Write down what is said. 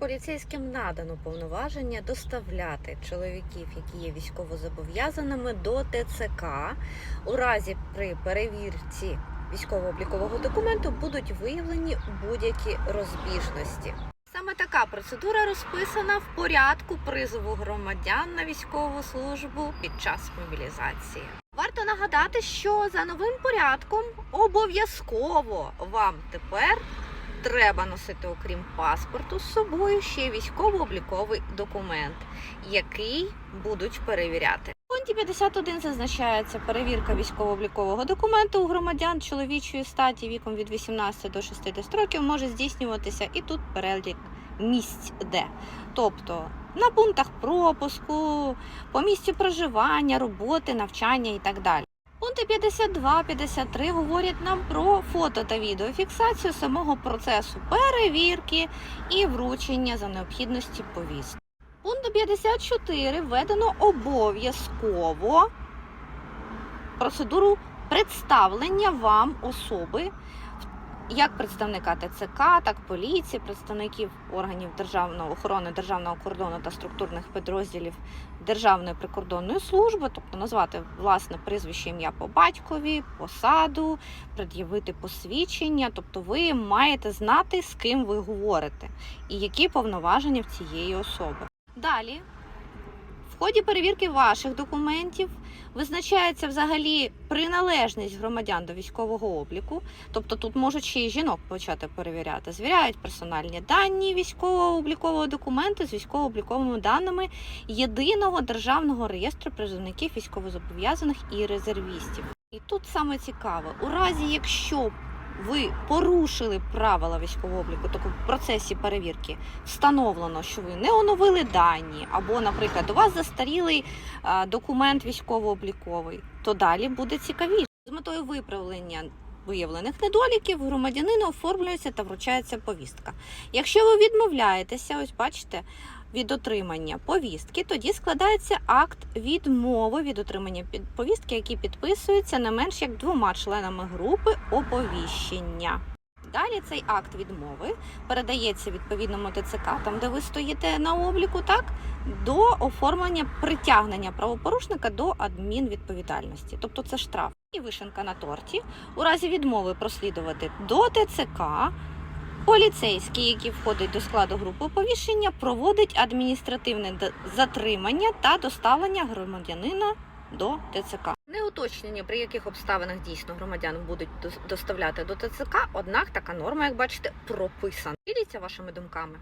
Поліцейським надано повноваження доставляти чоловіків, які є військовозобов'язаними, до ТЦК. У разі при перевірці військово-облікового документу будуть виявлені будь-які розбіжності. Саме така процедура розписана в порядку призову громадян на військову службу під час мобілізації. Варто нагадати, що за новим порядком обов'язково вам тепер треба носити, окрім паспорту, з собою ще військово-обліковий документ, який будуть перевіряти. В пункті 51 зазначається перевірка військово-облікового документу у громадян чоловічої статі віком від 18 до 60 років може здійснюватися і тут перелік місць де. Тобто на пунктах пропуску, по місцю проживання, роботи, навчання і так далі. Пункти 52-53 говорять нам про фото та відеофіксацію самого процесу перевірки і вручення за необхідності повістки. Пункту 54 введено обов'язково процедуру представлення вам особи як представника ТЦК, так поліції, представників органів державної охорони державного кордону та структурних підрозділів Державної прикордонної служби, тобто назвати власне прізвище ім'я по батькові, посаду, пред'явити посвідчення. Тобто ви маєте знати, з ким ви говорите і які повноваження в цієї особи. Далі, ході перевірки ваших документів визначається взагалі приналежність громадян до військового обліку. Тобто тут можуть ще й жінок почати перевіряти. Звіряють персональні дані військово-облікового документу з військово-обліковими даними єдиного державного реєстру призовників військовозобов'язаних і резервістів. І тут саме цікаве, у разі якщо ви порушили правила військового обліку, тобто в процесі перевірки встановлено, що ви не оновили дані, або, наприклад, у вас застарілий документ військово-обліковий, то далі буде цікавіше. З метою виправлення виявлених недоліків громадянину оформлюється та вручається повістка. Якщо ви відмовляєтеся, ось бачите. Від отримання повістки, тоді складається акт відмови від отримання повістки, який підписується не менш як двома членами групи оповіщення. Далі цей акт відмови передається відповідному ТЦК, там де ви стоїте на обліку, так до оформлення притягнення правопорушника до адмінвідповідальності, тобто це штраф. І вишенка на торті у разі відмови прослідувати до ТЦК. Поліцейський, який входить до складу групи оповіщення, проводить адміністративне затримання та доставлення громадянина до ТЦК. Не уточнення, при яких обставинах дійсно громадян будуть дос- доставляти до ТЦК, однак така норма, як бачите, прописана. Діліться вашими думками.